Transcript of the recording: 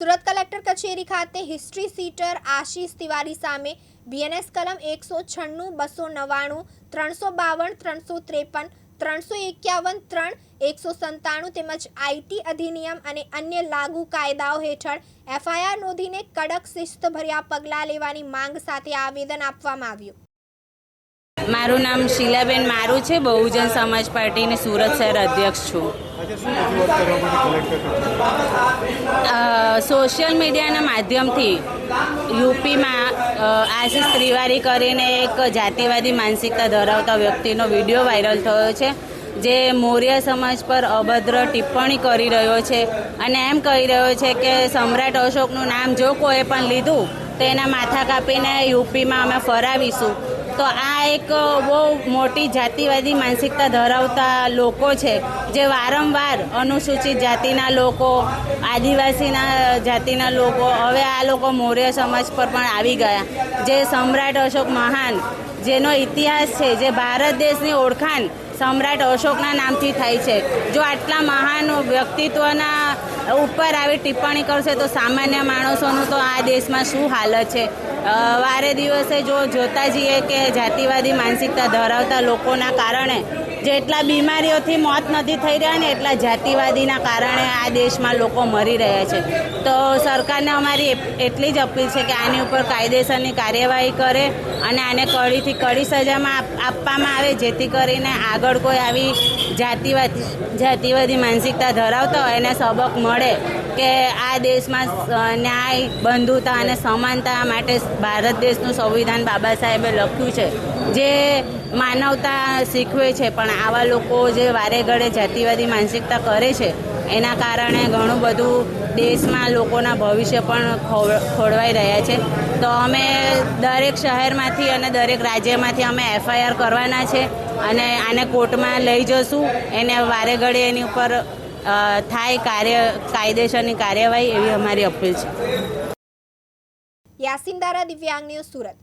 Surat collector કચેરી ખાતે history seater આશીષ તિવારી સામે બીએનએસ કલમ એકસો છન્નું, બસો નવ્વાણું, ત્રણસો બાવન, ત્રણસો ત્રેપન, ત્રણસો એકાવન ત્રણ, એકસો સંતાણું તેમજ આઈટી અધિનિયમ અને અન્ય લાગુ કાયદાઓ હેઠળ એફઆઈઆર નોંધીને કડક શિસ્તભર્યા પગલાં લેવાની માંગ સાથે આવેદન આપવામાં આવ્યું. મારું નામ શીલાબેન મારું છે, બહુજન સમાજ પાર્ટીની સુરત શહેર અધ્યક્ષ છું. સોશિયલ મીડિયાના માધ્યમથી યુપીમાં આશીષ ત્રિવારી કરીને એક જાતિવાદી માનસિકતા ધરાવતા વ્યક્તિનો વીડિયો વાયરલ થયો છે, જે મૌર્ય સમાજ પર અભદ્ર ટિપ્પણી કરી રહ્યો છે અને એમ કહી રહ્યો છે કે સમ્રાટ અશોકનું નામ જો કોઈ પણ લીધું, તો એના માથા કાપીને યુપીમાં અમે ફરાવીશું. તો આ એક બહુ મોટી જાતિવાદી માનસિકતા ધરાવતા લોકો છે, જે વારંવાર અનુસૂચિત જાતિના લોકો, આદિવાસીના જાતિના લોકો, હવે આ લોકો મૌર્ય સમાજ પર પણ આવી ગયા. જે સમ્રાટ અશોક મહાન, જેનો ઇતિહાસ છે, જે ભારત દેશની ઓળખાણ સમ્રાટ અશોકના નામથી થાય છે. જો આટલા મહાન વ્યક્તિત્વના ઉપર આવી ટિપ્પણી કરશે તો સામાન્ય માણસોનું તો આ દેશમાં શું હાલત છે? વારે દિવસે જો જોતા જઈએ કે જાતિવાદી માનસિકતા ધરાવતા લોકોના કારણે જેટલા બીમારીઓથી મોત નથી થઈ રહ્યા ને એટલા જાતિવાદીના કારણે આ દેશમાં લોકો મરી રહ્યા છે. તો સરકારને અમારી એટલી જ અપીલ છે કે આની ઉપર કાયદેસરની કાર્યવાહી કરે અને આને કડીથી કડી સજામાં આપવામાં આવે જેથી કરીને આગળ કોઈ આવી જાતિવાદી જાતિવાદી માનસિકતા ધરાવતા હોય એને સબક મળે કે આ દેશમાં ન્યાય, બંધુતા અને સમાનતા માટે ભારત દેશનું સંવિધાન બાબા સાહેબે લખ્યું છે. જે માનવતા શીખવે છે, પણ આવા લોકો જે વારે ઘડે જાતિવાદી માનસિકતા કરે છે, એના કારણે ઘણું બધું દેશમાં લોકોના ભવિષ્ય પણ ખોળ- ખોળવાઈ રહ્યા છે. તો અમે દરેક શહેરમાંથી અને દરેક રાજ્યમાંથી અમે એફઆઈઆર કરવાના છે અને આને કોર્ટમાં લઈ જશું. એને વારે ઘડે એની ઉપર થાય કાર્ય કાયદેસરની કાર્યવાહી એવી અમારી અપીલ છે. યાસીન દારા દિવ્યાંગ ન્યૂઝ સુરત.